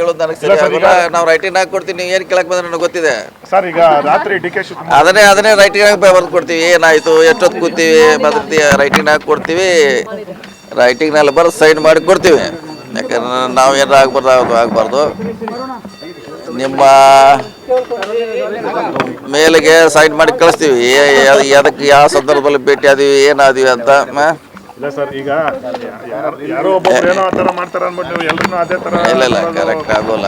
ಹೇಳೋದು ನನಗೆ ಸರಿ ಆಗೋಲ್ಲ ನಾವು ರೈಟಿಂಗ್ ಹಾಕಿ ಕೊಡ್ತೀನಿ ನೀವು ಏನು ಕೇಳಕ್ ಬಂದ್ರೆ ನನಗೆ ಗೊತ್ತಿದೆ. ಸರ್ ಈಗ ರಾತ್ರಿ ಡಿ ಕೆ ಶಿವಕುಮಾರ್ ಅದನ್ನೇ ಅದನ್ನೇ ರೈಟಿಂಗ್ ಹಾಕಿ ಬರ್ದು ಕೊಡ್ತೀವಿ ಏನಾಯಿತು ಎಷ್ಟೊತ್ತು ಕೂತೀವಿ ಬದ್ರತಿ ರೈಟಿಂಗ್ ಹಾಕಿ ಕೊಡ್ತೀವಿ. ರೈಟಿಂಗ್ನಲ್ಲಿ ಬರೆದು ಸೈನ್ ಮಾಡಿ ಕೊಡ್ತೀವಿ. ಯಾಕಂದ್ರೆ ನಾವು ಏನಾರು ಆಗ್ಬಾರ್ದು ಆಗಬಾರ್ದು. ನಿಮ್ಮ ಮೇಲಿಗೆ ಸೈನ್ ಮಾಡಿ ಕಳಿಸ್ತೀವಿ. ಅದಕ್ಕೆ ಯಾವ ಸಂದರ್ಭದಲ್ಲಿ ಭೇಟಿ ಆದೀವಿ ಏನಾದೀವಿ ಅಂತ? ಇಲ್ಲ ಸರ್ ಈಗ ಯಾರು ಒಬ್ಬೊಬ್ರು ಏನೋ ಆ ಥರ ಮಾಡ್ತಾರೆ ಅಂದ್ಬಿಟ್ಟು ನೀವು ಎಲ್ಲರೂ ಅದೇ ಥರ ಇಲ್ಲ ಇಲ್ಲ ಕರೆಕ್ಟ್ ಆಗೋಲ್ಲ.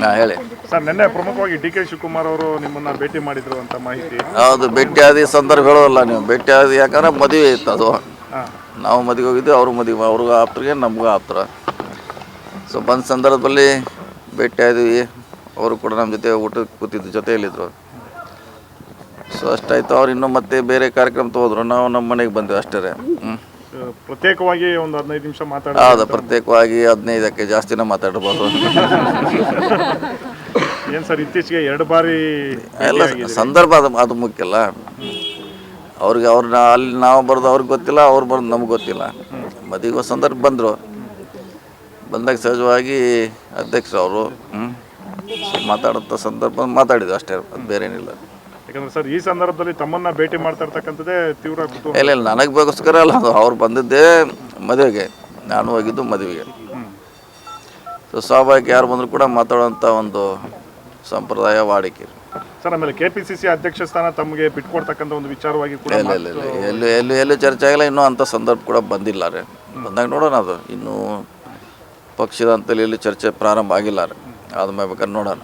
ನಾ ಹೇಳಿ. ಸರ್ ನಿನ್ನೆ ಪ್ರಮುಖವಾಗಿ ಡಿ ಕೆ ಶಿವಕುಮಾರ್ ಅವರು ನಿಮ್ಮನ್ನ ಭೇಟಿ ಮಾಡಿದ್ರು ಅಂತ ಮಾಹಿತಿ. ಹೌದು ಭೇಟಿ ಆದಿ ಸಂದರ್ಭ ಹೇಳೋಲ್ಲ ನೀವು. ಭೇಟಿ ಆದಿ ಯಾಕಂದ್ರೆ ಮದುವೆ ಇತ್ತು ಅದು. ನಾವು ಮದುವೆ ಹೋಗಿದ್ವಿ ಅವ್ರ ಮದುವೆ ಅವ್ರಿಗೂ ಆಪ್ತರಿಗೆ ನಮಗೂ ಆಪ್ತರ. ಸೊ ಬಂದ ಸಂದರ್ಭದಲ್ಲಿ ಭೇಟಿ ಆದ್ವಿ. ಅವರು ಕೂಡ ನಮ್ಮ ಜೊತೆ ಊಟಕ್ಕೆ ಕೂತಿದ್ದು ಜೊತೆಯಲ್ಲಿದ್ದರು ಸೊ ಅಷ್ಟಾಯ್ತು. ಅವ್ರು ಇನ್ನೂ ಮತ್ತೆ ಬೇರೆ ಕಾರ್ಯಕ್ರಮ ಹೋದ್ರು ನಾವು ನಮ್ಮ ಮನೆಗೆ ಬಂದ್ವಿ ಅಷ್ಟೇ ಹ್ಞೂ ಪ್ರತ್ಯೇಕವಾಗಿ ಒಂದು ಹದಿನೈದು ನಿಮಿಷ ಮಾತಾಡ ಹೌದು ಪ್ರತ್ಯೇಕವಾಗಿ ಹದಿನೈದಕ್ಕೆ ಜಾಸ್ತಿನೇ ಮಾತಾಡ್ಬೋದು. ಏನು ಸರ್ ಇತ್ತೀಚೆಗೆ ಎರಡು ಬಾರಿ ಎಲ್ಲ ಸಂದರ್ಭ ಅದು ಅದು ಮುಖ್ಯ ಅಲ್ಲ. ಅವ್ರಿಗೆ ಅವ್ರನ್ನ ಅಲ್ಲಿ ನಾವು ಬರೋದು ಅವ್ರಿಗೆ ಗೊತ್ತಿಲ್ಲ ಅವ್ರು ಬರೋದು ನಮ್ಗೆ ಗೊತ್ತಿಲ್ಲ. ಮದುವೆ ಸಂದರ್ಭ ಬಂದರು. ಬಂದಾಗ ಸಹಜವಾಗಿ ಅಧ್ಯಕ್ಷರು ಅವರು ಮಾತಾಡೋಂಥ ಸಂದರ್ಭ ಮಾತಾಡಿದ್ದು ಅಷ್ಟೇ ಅದು ಬೇರೆ ಏನಿಲ್ಲ ಯಾಕಂದ್ರೆ ಸರ್ ಈ ಸಂದರ್ಭದಲ್ಲಿ ತಮ್ಮನ್ನ ಭೇಟಿ ಮಾಡ್ತಾ ಇರ್ತಕ್ಕಂಥದ್ದೇ ತೀವ್ರ ಕುತೂಹಲ. ಇಲ್ಲ ಇಲ್ಲ ನನಗೆ ಬೇಕೋಸ್ಕರ ಅಲ್ಲ ಅದು ಅವ್ರು ಬಂದಿದ್ದೇ ಮದುವೆಗೆ ನಾನು ಹೋಗಿದ್ದು ಮದುವೆಗೆ. ಸೊ ಸ್ವಾಭಾವಿಕ ಯಾರು ಬಂದರೂ ಕೂಡ ಮಾತಾಡುವಂಥ ಒಂದು ಸಂಪ್ರದಾಯ ವಾಡಿಕೆ. ಸರ್ ಆಮೇಲೆ ಕೆಪಿಸಿಸಿ ಅಧ್ಯಕ್ಷ ಸ್ಥಾನ ತಮಗೆ ಬಿಟ್ಕೊಡ್ತಕ್ಕಂಥ ಒಂದು ವಿಚಾರವಾಗಿ ಕೂಡ ಇಲ್ಲ ಇಲ್ಲ ಇಲ್ಲ ಎಲ್ಲೂ ಎಲ್ಲೂ ಎಲ್ಲೂ ಚರ್ಚೆ ಆಗಿಲ್ಲ ಇನ್ನೂ ಅಂಥ ಸಂದರ್ಭ ಕೂಡ ಬಂದಿಲ್ಲ ರೀ. ಬಂದಾಗ ನೋಡೋಣ ಅದು ಇನ್ನೂ ಪಕ್ಷದ ಅಂತಲ್ಲಿ ಎಲ್ಲೂ ಚರ್ಚೆ ಪ್ರಾರಂಭ ಆಗಿಲ್ಲ ರೀ. ಆದ್ಮೇಲೆ ಬೇಕಾದ್ರೆ ನೋಡೋಣ.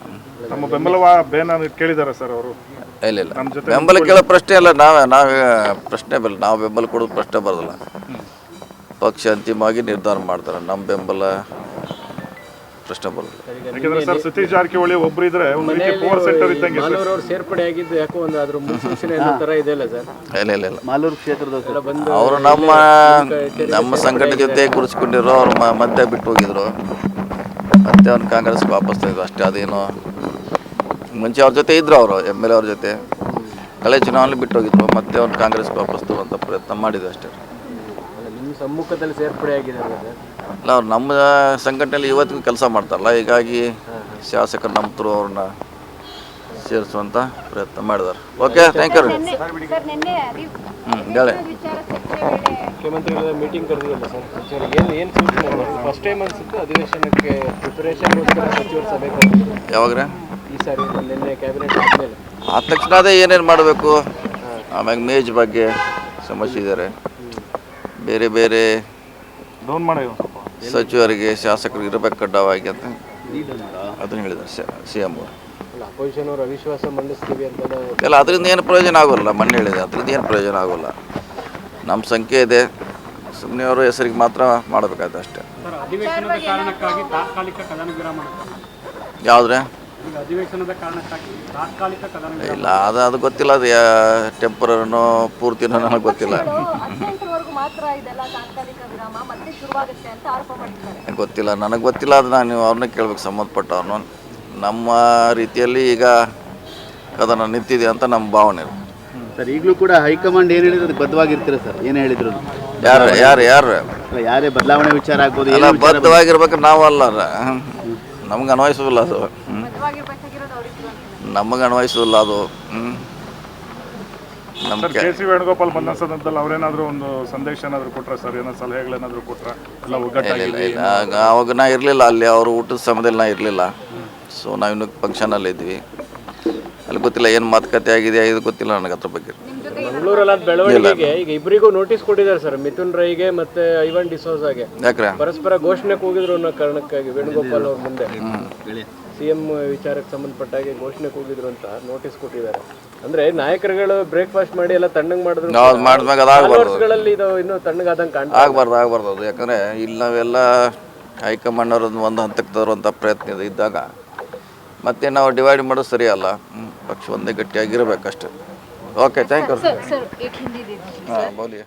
ನಮ್ಮ ಬೆಂಬಲವ ಬೇನ ಕೇಳಿದ್ದಾರೆ ಸರ್ ಅವರು. ಇಲ್ಲ ಇಲ್ಲ. ಬೆಂಬಲ ಕೇಳೋ ಪ್ರಶ್ನೆ ಅಲ್ಲ ನಾವೇ ನಾವೇ ಪ್ರಶ್ನೆ ಬರಲ್ಲ ನಾವು ಬೆಂಬಲ ಕೊಡೋದು ಪ್ರಶ್ನೆ ಬರೋದಿಲ್ಲ. ಪಕ್ಷ ಅಂತಿಮವಾಗಿ ನಿರ್ಧಾರ ಮಾಡ್ತಾರೆ ನಮ್ಮ ಬೆಂಬಲ ಪ್ರಶ್ನೆ ಬರೋದಿಲ್ಲ. ಯಾಕಂದ್ರೆ ಸರ್ ಸತೀಶ್ ಜಾರಕಿಹೊಳಿ ಒಬ್ರು ಇದ್ರೆ ಒಂದು ರೀತಿ ಪವರ್ ಸೆಂಟರ್ ಇದ್ದಂಗೆ ಸರ್. ಮಾಲೂರವ್ರು ಸೇರ್ಪಡೆ ಆಗಿದ್ದು ಯಾಕೋ ಒಂದು ಅದ್ರ ಮುನ್ಸೂಚನೆ ಅನ್ನೋ ಥರ ಇದೆಯಲ್ಲ ಸರ್? ಇಲ್ಲ ಇಲ್ಲ ಇಲ್ಲ. ಮಾಲೂರು ಕ್ಷೇತ್ರದ ಎಲ್ಲ ಬಂದು ಅವರು ನಮ್ಮ ನಮ್ಮ ಸಂಘಟನೆ ಜೊತೆ ಗುರುಸ್ಕೊಂಡಿರೋ ಅವ್ರು ಮ- ಮತ್ತೆ ಬಿಟ್ಟು ಹೋಗಿದ್ರು. ಮತ್ತೆ ಅವ್ನು ಕಾಂಗ್ರೆಸ್ ವಾಪಸ್ ತೆಗೆದು ಅಷ್ಟೇ ಅದೇನು. ಮುಂಚೆ ಅವ್ರ ಜೊತೆ ಇದ್ರು ಅವರು ಎಂ ಎಲ್ ಎ ಅವ್ರ ಜೊತೆ. ಹಳೆ ಚುನಾವಣೆ ಬಿಟ್ಟು ಹೋಗಿದ್ರು ಮತ್ತೆ ಅವ್ನು ಕಾಂಗ್ರೆಸ್ ವಾಪಸ್ ತರುವಂಥ ಪ್ರಯತ್ನ ಮಾಡಿದ್ರು ಅಷ್ಟೇ. ಸಮ್ಮುಖದಲ್ಲಿ ಅಲ್ಲ ಅವ್ರು ನಮ್ಮ ಸಂಘಟನೆಯಲ್ಲಿ ಇವತ್ತಿಗೂ ಕೆಲಸ ಮಾಡ್ತಾರಲ್ಲ ಹೀಗಾಗಿ ಶಾಸಕರು ನಮ್ಮ ಥ್ರೂ ಅವ್ರನ್ನ ಸೇರಿಸುವಂಥ ಪ್ರಯತ್ನ ಮಾಡಿದ್ದಾರೆ. ಓಕೆ ಥ್ಯಾಂಕ್ ಯು ಸರ್ ನಿನ್ನೆ ಅದಿ- ಹ್ಞೂ ಹೇಳಿ. ಮುಖ್ಯಮಂತ್ರಿಗಳ ಮೀಟಿಂಗ್ ಕರೆದಿಲ್ಲ ಸರ್? ಸಚಿವರಿಗೆ ಏನು ಏನು ಸೂಚನೆ ಫಸ್ಟ್ ಟೈಮ್ ಅನಿಸುತ್ತೆ ಅಧಿವೇಶನಕ್ಕೆ ಪ್ರಿಪರೇಷನ್ಗೋಸ್ಕರ ಸಚಿವರು ಸಭೆ ಯಾವಾಗ ಈ ಸಾರಿ ನಿನ್ನೆ ಕ್ಯಾಬಿನೆಟ್ ಆದಮೇಲೆ. ಆದ ತಕ್ಷಣ ಅದೇ ಏನೇನು ಮಾಡಬೇಕು? ಆಮ್ಯಾಗ ಮೇಜ್ ಬಗ್ಗೆ ಸಮಸ್ಯೆ ಇದ್ದಾರೆ ಬೇರೆ ಬೇರೆ ಡೌನ್ ಮಾಡಿ ಒಂದು ಸಚಿವರಿಗೆ ಶಾಸಕರಿಗೆ ಇರಬೇಕು ಕಡ್ಡಾಯವಾಗಿ ಅಂತ ಅದನ್ನು ಹೇಳಿದ್ದಾರೆ ಸಿ ಎಂ ಅವರು. ಅಲ್ಲ ಅಪೋಸಿಷನ್ ಅವರು ಅವಿಶ್ವಾಸ ಮಂಡಿಸ್ತೀವಿ ಅಂತ ಎಲ್ಲ ಅದರಿಂದ ಏನು ಪ್ರಯೋಜನ ಆಗೋಲ್ಲ ಮಣ್ಣು ಹೇಳಿದೆ ಅದರಿಂದ ಏನು ಪ್ರಯೋಜನ ಆಗೋಲ್ಲ. ನಮ್ಮ ಸಂಖ್ಯೆ ಇದೆ. ಸುಮ್ಮನೆ ಅವರು ಹೆಸರಿಗೆ ಮಾತ್ರ ಮಾಡಬೇಕಾಯ್ತು ಅಷ್ಟೇ. ಅಧಿವೇಶನದ ಕಾರಣಕ್ಕಾಗಿ ತಾತ್ಕಾಲಿಕ ಕದನ ವಿರಾಮ ಯಾವುದ್ರೆ? ಈಗ ಅಧಿವೇಶನದ ಕಾರಣಕ್ಕಾಗಿ ತಾತ್ಕಾಲಿಕ ಕದನ ಇಲ್ಲ ಅದು ಅದು ಗೊತ್ತಿಲ್ಲ ಅದು ಟೆಂಪರನೋ ಪೂರ್ತಿನೋ ನನಗೆ ಗೊತ್ತಿಲ್ಲ. ಹದಿನೆಂಟರವರೆಗೂ ಮಾತ್ರ ಇದೆಲ್ಲ ತಾತ್ಕಾಲಿಕ ವಿರಾಮ ಮತ್ತೆ ಶುರುವಾಗುತ್ತೆ ಅಂತ ಆರೋಪ ಮಾಡಿದ್ದಾರೆ. ಗೊತ್ತಿಲ್ಲ ನನಗೆ ಗೊತ್ತಿಲ್ಲ ಅದು ನಾನು ನೀವು ಅವ್ರನ್ನ ಕೇಳ್ಬೇಕು ಸಂಬಂಧಪಟ್ಟವ್ರನ್ನ ನಮ್ಮ ರೀತಿಯಲ್ಲಿ ಈಗ ಕದನ ನಿಂತಿದೆ ಅಂತ ನಮ್ಮ ಭಾವನೆ ಸರ್ ಈಗಲೂ ಕೂಡ ಹೈಕಮಾಂಡ್ ಏನು ಹೇಳಿದ್ರು ಅದಕ್ಕೆ ಬದ್ಧವಾಗಿರ್ತೀರ ಸರ್? ಏನು ಹೇಳಿದ್ರು? ಯಾರು ಯಾರು ಯಾರು? ಅಲ್ಲ, ಯಾರೇ ಬದಲಾವಣೆ ವಿಚಾರ ಆಗ್ಬೋದು ಎಲ್ಲ ಏನೇ ವಿಚಾರ ಬದ್ಧವಾಗಿರ್ಬೇಕು ನಾವು ಅಲ್ಲ ನಮ್ಗೆ ಅನ್ವಯಿಸೋದಿಲ್ಲ ಅದು. ನಮಗೆ ಅನ್ವಯಿಸೋದಿಲ್ಲ ಅದು. ಹ್ಮ್. ನಮ್ಮ ಸರ್ ಕೆ ಸಿ ವೇಣುಗೋಪಾಲ್ ಬಂದ ಅವ್ರೇನಾದ್ರು ಒಂದು ಸಂದೇಶ ಏನಾದರೂ ಕೊಟ್ರ ಸರ್? ಏನೋ ಸಲಹೆಗಳೇನಾದರೂ ಕೊಟ್ರ? ಎಲ್ಲ ಇಲ್ಲ ಒಗ್ಗಟ್ಟಾಗಿ ಇಲ್ಲ ಆಗ ನಾ ಇರಲಿಲ್ಲ. ಅಲ್ಲಿ ಅವರು ಊಟದ ಸಮಯದಲ್ಲಿ ನಾ ಇರಲಿಲ್ಲ. ಸೊ ನಾವಿನ್ನು ಫಂಕ್ಷನಲ್ಲಿ ಇದ್ವಿ ಅಲ್ಲಿ ಗೊತ್ತಿಲ್ಲ ಏನು ಮಾತುಕತೆ ಆಗಿದೆ ಇದು ಗೊತ್ತಿಲ್ಲ ನನಗೆ ಅದ್ರ ಬಗ್ಗೆ. ಮಂಗಳೂರಲ್ಲಿ ಬೆಳವಣಿಗೆಗೆ ಈಗ ಇಬ್ಬರಿಗೂ ನೋಟಿಸ್ ಕೊಟ್ಟಿದ್ದಾರೆ ಸರ್ ಮಿಥುನ್ ರೈಗೆ ಮತ್ತೆ ಐವನ್ ಡಿಸೋಜಾಗೆ. ಯಾಕ್ರೆ? ಪರಸ್ಪರ ಘೋಷಣೆ ಕೂಗಿದ್ರು ಅನ್ನೋ ಕಾರಣಕ್ಕಾಗಿ ವೇಣುಗೋಪಾಲ್ ಅವ್ರ ಮುಂದೆ. ಸಿಎಂ ವಿಚಾರಕ್ಕೆ ಸಂಬಂಧಪಟ್ಟ ಹಾಗೆ ಘೋಷಣೆ ಕೂಗಿದ್ರು ಅಂತ ನೋಟಿಸ್ ಕೊಟ್ಟಿದ್ದಾರೆ. ಅಂದ್ರೆ ನಾಯಕರುಗಳು ಬ್ರೇಕ್ಫಾಸ್ಟ್ ಮಾಡಿ ಎಲ್ಲ ತಣ್ಣಗ್ ಮಾಡಿದ್ರು ನಾವು ಮಾಡಿದ್ಮ್ಯಾಗ ಅದು ಆಗಬಾರ್ದು. ವರ್ಷಗಳಲ್ಲಿ ಇದು ಇನ್ನೂ ತಣ್ಣಗಾದಂಗೆ ಕಾಣ್ತಾ ಆಗಬಾರ್ದು ಆಗಬಾರ್ದು ಅದು. ಯಾಕಂದರೆ ಇಲ್ಲಿ ನಾವೆಲ್ಲ ಹೈಕಮಾಂಡ್ ಅವ್ರದ್ದು ಒಂದು ಹಂತಕ್ಕೆ ತರುವಂಥ ಪ್ರಯತ್ನ ಇದೆ ಇದ್ದಾಗ. ಮತ್ತೆ ನಾವು ಡಿವೈಡ್ ಮಾಡೋದು ಸರಿಯಲ್ಲ. ಹ್ಮ್. ಪಕ್ಷ ಒಂದೇ ಗಟ್ಟಿಯಾಗಿರ್ಬೇಕಷ್ಟೆ. ಓಕೆ ಥ್ಯಾಂಕ್ ಯು ಹಾಂ ಬೋಲಿ